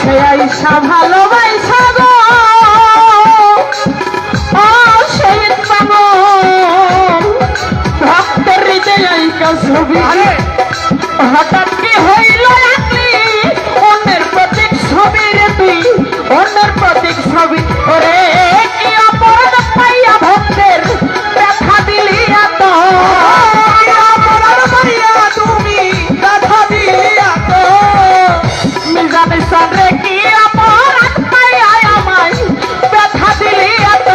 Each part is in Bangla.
সেই আইসা ভালো দিলি অপরাধ মায়া আমায়। ব্যথা দিলি এত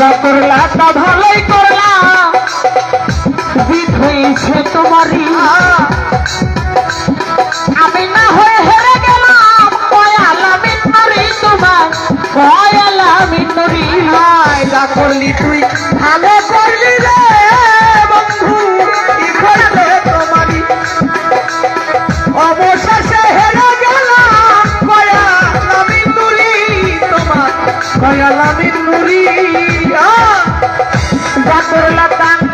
যা করলা তা ভালোই করলা, জিত হয়েছে তোমারই। আমি না হয়ে হেরে গেলাম কয়ালামিন করলি তুই, ভালো করলি রে বন্ধু, কি তোমার কয়ালামিন নুরি por la tanda.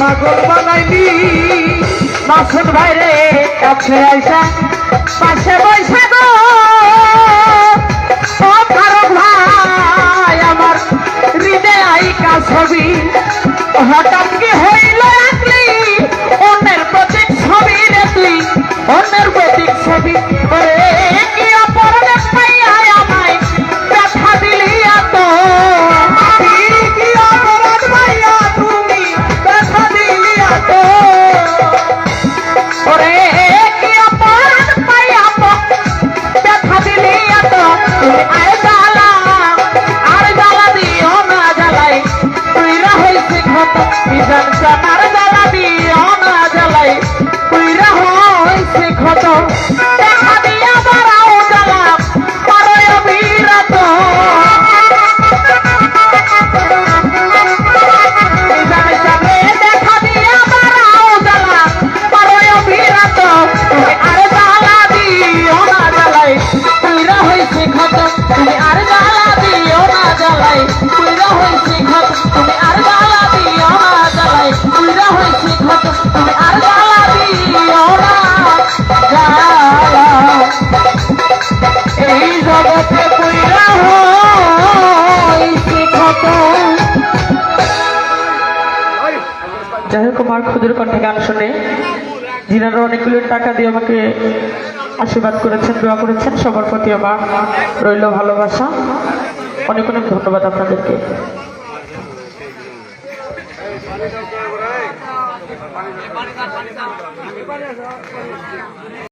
পাগল বানাইলি। মাখন ভাইরে কাছে আইসা, পাশে বৈশা গো। ভাই, আমার হৃদয় আইকা ছবি। হঠাৎ খাতা গান শুনে যিনারা অনেকগুলো টাকা দিয়ে আমাকে আশীর্বাদ করেছেন, দোয়া করেছেন। সবার প্রতি আমার রইল ভালোবাসা। অনেক অনেক ধন্যবাদ আপনাদেরকে।